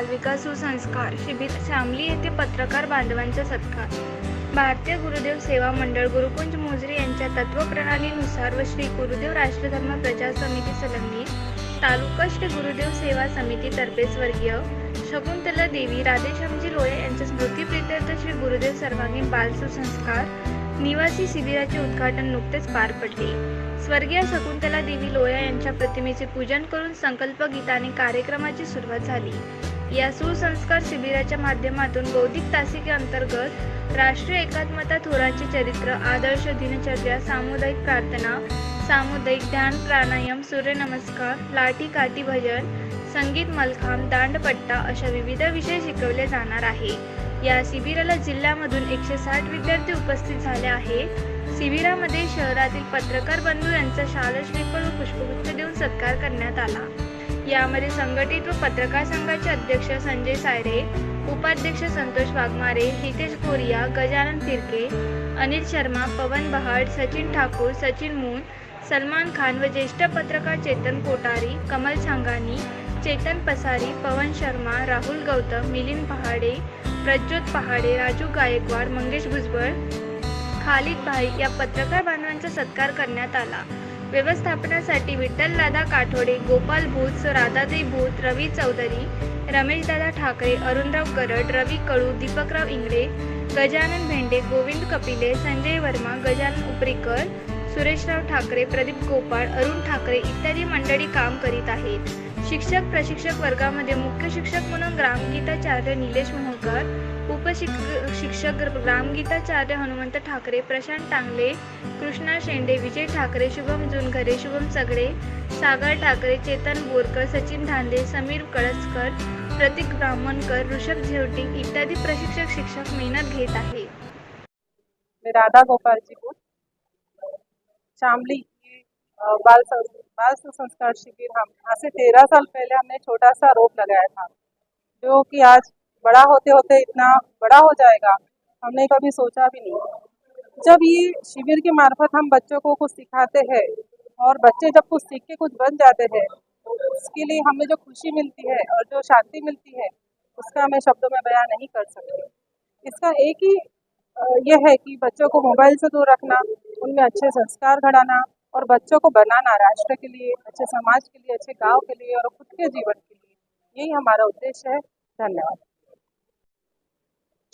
बालविकास सुसंस्कार शिबिर शामली येथे पत्रकार बांधवांचा सत्कार. भारतीय गुरुदेव सेवा मंडळ गुरुकुंज मोजरी यांच्या तत्वप्रणालीनुसार व श्री गुरुदेव राष्ट्रधर्म प्रचार समिती संलग्नित तालुका श्री गुरुदेव सेवा समितीतर्फे स्वर्गीय शकुंतला देवी राधेश्यामजी लोहे यांच्या स्मृतीप्रित्यर्थ श्री गुरुदेव सर्वांगीण बाल सुसंस्कार निवासी शिबिराचे उद्घाटन नुकतेच पार पडले. स्वर्गीय शकुंतला देवी लोया यांच्या प्रतिमेचे पूजन करून संकल्प गीताने कार्यक्रमाची सुरुवात झाली. या सुसंस्कार शिबिराच्या माध्यमातून बौद्धिक तासिके अंतर्गत राष्ट्रीय एकात्मता थोरांचे चरित्र आदर्श दिनचर्या सामुदायिक प्रार्थना सामुदायिक ध्यान प्राणायाम सूर्यनमस्कार लाठी काठी भजन संगीत मलखांब दांडपट्टा अशा विविध विषय शिकवले जाणार आहे. या शिबिराला जिल्ह्यामधून एकशे साठ विद्यार्थी उपस्थित झाले आहे. शिबिरामध्ये शहरातील पत्रकार बंधू यांचा शाल व पुष्पगुच्छ देऊन सत्कार करण्यात आला. यामध्ये संघटित व पत्रकार संघाचे अध्यक्ष संजय सायरे उपाध्यक्ष संतोष वाघमारे हितेश कोरिया गजानन तिरके अनिल शर्मा पवन बहाड सचिन ठाकूर सचिन मून सलमान खान व ज्येष्ठ पत्रकार चेतन कोटारी कमल सांगानी चेतन पसारी पवन शर्मा राहुल गौतम मिलिंद पहाडे प्रज्योत पहाडे राजू गायकवाड मंगेश भुजबळ खालिद भाई या पत्रकार बांधवांचा सत्कार करण्यात आला. व्यवस्थापनासाठी विठ्ठलदादा काठोडे गोपाल भूत राधादेवी भूत रवी चौधरी रमेशदादा ठाकरे अरुणराव करड रवी कळू दीपकराव इंगळे गजानन भेंडे गोविंद कपिले संजय वर्मा गजानन उपरीकर सुरेशराव ठाकरे प्रदीप गोपाळ अरुण ठाकरे इत्यादी मंडळी काम करीत आहेत. शिक्षक प्रशिक्षक वर्गामध्ये मुख्य शिक्षक म्हणून ग्रामगीताचार्य निलेश मोहकर उपशिक शिक्षक ग्रामगीताचार्य हनुमंत ठाकरे प्रशांत टांगले कृष्णा शेंडे विजय ठाकरे शुभम जुनघरे शुभम सगळे सागर ठाकरे चेतन बोरकर सचिन धांदे समीर कळसकर प्रतीक ब्राह्मणकर ऋषभ झेवटी इत्यादी प्रशिक्षक शिक्षक मेहनत घेत आहे. राधा गोपाल बोल को शामली बाल बाल संस्कार शिविर हम आज से तेरह साल पहले हमने छोटा सा रोप लगाया था. जो कि आज बड़ा होते होते इतना बड़ा हो जाएगा। हमने कभी सोचा भी नहीं। जब ये शिविर के मार्फत हम बच्चों को कुछ सिखाते हैं और बच्चे जब कुछ सीख के कुछ बन जाते हैं, उसके लिए हमें जो खुशी मिलती है और जो शांति मिलती है, उसका मैं शब्दों में बयान नहीं कर सकती। इसका एक ही यह है कि बच्चों को मोबाइल से दूर रखना, उनमें अच्छे संस्कार घड़ाना और बच्चों को बनाना राष्ट्र के लिए, अच्छे समाज के लिए, अच्छे गाँव के लिए और खुद के जीवन के लिए। यही हमारा उद्देश्य है। धन्यवाद।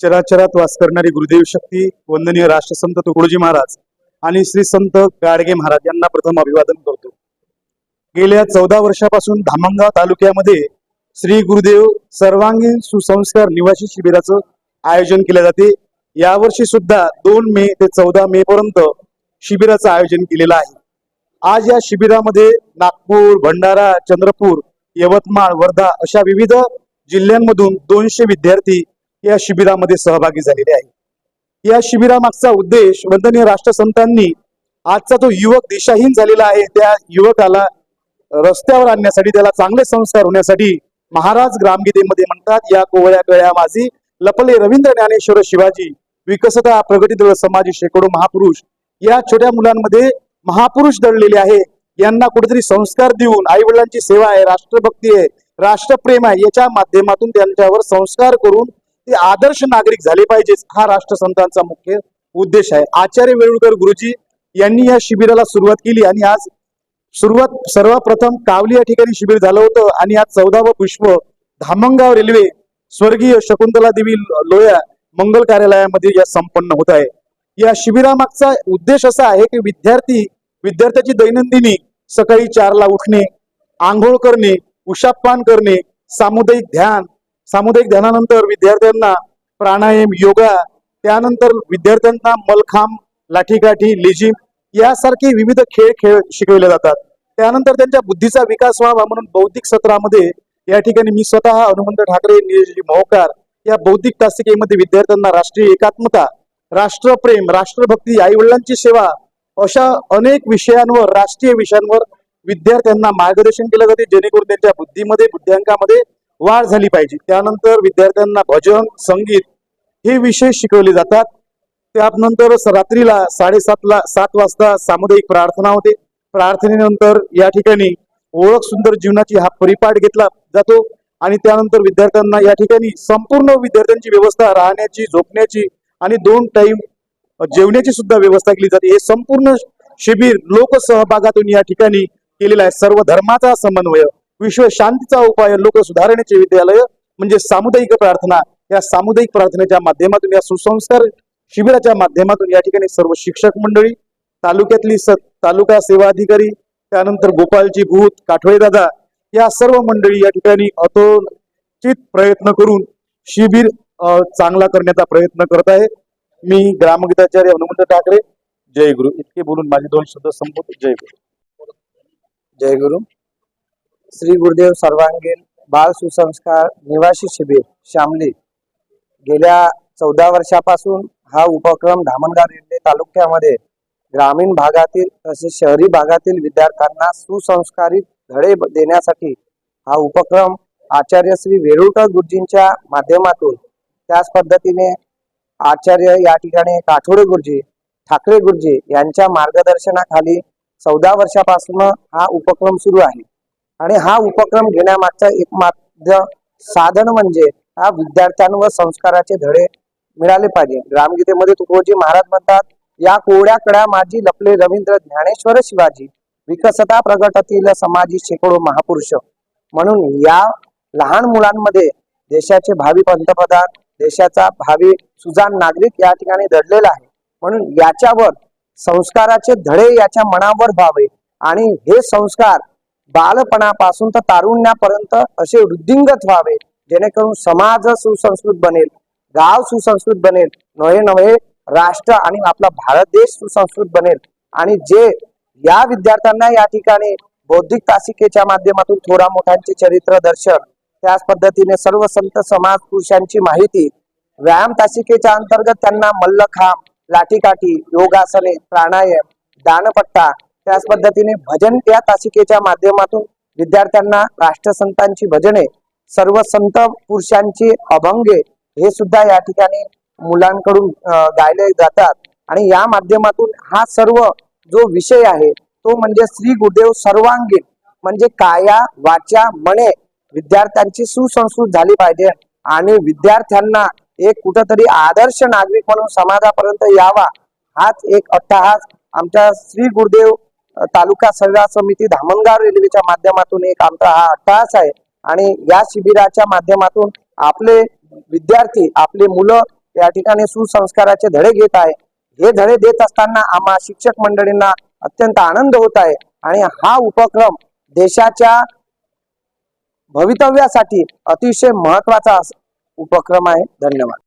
चराचरात वास करणारी गुरुदेव शक्ती वंदनीय राष्ट्रसंत तुकडोजी महाराज आणि श्री संत गाडगे महाराज यांना प्रथम अभिवादन करतो. गेल्या चौदा वर्षापासून धामणगाव तालुक्यामध्ये श्री गुरुदेव सर्वांगीण सुसंस्कार निवासी शिबिराचं आयोजन केले जाते. यावर्षी सुद्धा दोन मे ते चौदा मे पर्यंत शिबिराचं आयोजन केलेलं आहे. आज या शिबिरामध्ये नागपूर भंडारा चंद्रपूर यवतमाळ वर्धा अशा विविध जिल्ह्यांमधून दोनशे विद्यार्थी या शिबिरामध्ये सहभागी झालेले आहे. या शिबिरामागचा उद्देश वंदनीय राष्ट्रसंतांनी आजचा जो युवक दिशाहीन झालेला आहे त्या युवकाला रस्त्यावर आणण्यासाठी त्याला चांगले संस्कार होण्यासाठी महाराज ग्रामगीतेमध्ये म्हणतात या कोवळ्या गळ्या माझी लपले रवींद्र ज्ञानेश्वर शिवाजी विकसता प्रगती दळ समाजी शेकडो महापुरुष. या छोट्या मुलांमध्ये महापुरुष दडलेले आहे. यांना कुठेतरी संस्कार देऊन आई वडिलांची सेवा आहे राष्ट्रभक्ती आहे राष्ट्रप्रेम आहे याच्या माध्यमातून त्यांच्यावर संस्कार करून ते आदर्श नागरिक झाले पाहिजेच हा राष्ट्रसंतांचा मुख्य उद्देश आहे. आचार्य वेळुळकर गुरुजी यांनी या शिबिराला सुरुवात केली आणि आज सुरुवात सर्वप्रथम कावली या ठिकाणी शिबिर झालं होतं आणि आज चौदावं पुष्प धामणगाव रेल्वे स्वर्गीय शकुंतला देवी लोया मंगल कार्यालयामध्ये या संपन्न होत आहे. या शिबिरामागचा उद्देश असा आहे की विद्यार्थी विद्यार्थ्याची दैनंदिनी सकाळी चारला उठणे आंघोळ करणे उशापान करणे सामुदायिक ध्यान सामुदायिक ध्यानानंतर विद्यार्थ्यांना प्राणायाम योगा त्यानंतर विद्यार्थ्यांना मलखांब लाठीकाठी लेझिम यासारखे विविध खेळ खेळ शिकवले जातात. त्यानंतर त्यांच्या बुद्धीचा विकास व्हावा म्हणून बौद्धिक सत्रामध्ये या ठिकाणी मी स्वतः हनुमंत ठाकरे निलेशजी मोहकार या बौद्धिक तासिकेमध्ये विद्यार्थ्यांना राष्ट्रीय एकात्मता राष्ट्रप्रेम राष्ट्रभक्ती आई वडिलांची सेवा अशा अनेक विषयांवर राष्ट्रीय विषयांवर विद्यार्थ्यांना मार्गदर्शन केलं जाते जेणेकरून त्यांच्या बुद्धीमध्ये बुद्ध्यांकामध्ये वाढ झाली पाहिजे. त्यानंतर विद्यार्थ्यांना भजन संगीत हे विषय शिकवले जातात. त्यानंतर रात्रीला साडेसातला सात वाजता सामुदायिक प्रार्थना होते. प्रार्थनेनंतर या ठिकाणी ओळख सुंदर जीवनाची हा परिपाठ घेतला जातो आणि त्यानंतर विद्यार्थ्यांना या ठिकाणी संपूर्ण विद्यार्थ्यांची व्यवस्था राहण्याची झोपण्याची आणि दोन टाइम जेवण्याची सुद्धा व्यवस्था केली जाते. हे संपूर्ण शिबिर लोकसहभागातून या ठिकाणी केलेलं आहे. सर्व धर्माचा समन्वय विश्व शांतीचा उपाय लोक सुधारण्याचे विद्यालय म्हणजे सामुदायिक प्रार्थना. या सामुदायिक प्रार्थनेच्या माध्यमातून या सुसंस्कार शिबिराच्या माध्यमातून या ठिकाणी सर्व शिक्षक मंडळी तालुक्यातली स तालुका सेवा अधिकारी त्यानंतर गोपालजी भूत काठोळे दादा या सर्व मंडळी या ठिकाणी अतोचित प्रयत्न करून शिबिर चांगला करण्याचा प्रयत्न करत आहे. मी ग्रामगीताचार्य हनुमंत ठाकरे. जय गुरु. इतके बोलून माझे दोन शब्द संपवतो. जय गुरु. जय गुरु. श्री गुरुदेव सर्वांगीण बाल सुसंस्कार निवासी शिबिर शामली. गेल्या चौदा वर्षापासून हा उपक्रम धामणगाव रेल्वे तालुक्यामध्ये ग्रामीण भागातील तसेच शहरी भागातील विद्यार्थ्यांना सुसंस्कारित धडे देण्यासाठी हा उपक्रम आचार्य श्री वेरुळकर गुरुजींच्या माध्यमातून त्याच पद्धतीने आचार्य या ठिकाणी काठोडे गुरुजी ठाकरे गुरुजी यांच्या मार्गदर्शनाखाली चौदा वर्षापासून हा उपक्रम सुरू आहे. आणि हा उपक्रम घेण्यामागचा एक माध्य साधन म्हणजे हा विद्यार्थ्यांवर संस्काराचे धडे मिळाले पाहिजे. रामगीतेमध्ये तुकोजी महाराज म्हणतात या कोवड्या कड्या माझी लपले रवींद्र ज्ञानेश्वर शिवाजी विकसता प्रगटतील समाजी शेकडो महापुरुष. म्हणून या लहान मुलांमध्ये देशाचे भावी पंतप्रधान देशाचा भावी सुजान नागरिक या ठिकाणी दडलेला आहे. म्हणून याच्यावर संस्काराचे धडे याच्या मनावर व्हावे आणि हे संस्कार बालपणापासून तर तारुण्यापर्यंत असे वृद्धिंगत व्हावे जेणेकरून समाज सुसंस्कृत बनेल गाव सुसंस्कृत बनेल नवे नवे राष्ट्र आणि आपला भारत देश सुसंस्कृत बनेल. आणि जे या विद्यार्थ्यांना या ठिकाणी बौद्धिक तासिकेच्या माध्यमातून थोडा मोठ्यांचे चरित्र दर्शन त्याच पद्धतीने सर्व संत समाज पुरुषांची माहिती व्यायाम तासिकेच्या अंतर्गत त्यांना मल्लखांब लाठीकाठी योगासने प्राणायाम दानपट्टा त्याच पद्धतीने भजन या तासिकेच्या माध्यमातून विद्यार्थ्यांना राष्ट्रसंतांची भजने सर्व संत पुरुषांची अभंगे हे सुद्धा या ठिकाणी मुलांकडून गायले जातात. आणि या माध्यमातून हा सर्व जो विषय आहे तो म्हणजे श्री गुरुदेव सर्वांगीण म्हणजे काया वाचा मने विद्यार्थ्यांची सुसंस्कृत झाली पाहिजे. आणि विद्यार्थ्यांना एक कुठंतरी आदर्श नागरिक म्हणून समाजापर्यंत यावा हाच एक अट्टहास आमच्या श्री गुरुदेव तालुका सेवा समिती धामणगाव रेल्वेच्या माध्यमातून एक आमचा हा अट्टहास आहे. आणि या शिबिराच्या माध्यमातून आपले विद्यार्थी आपले मुलं या ठिकाणी सुसंस्काराचे धडे घेत आहे. हे धडे देत असताना आम्हा शिक्षक मंडळींना अत्यंत आनंद होत आहे. आणि हा उपक्रम देशाच्या भवितव्यासाठी अतिशय महत्त्वाचा अस- उपक्रम आहे. धन्यवाद.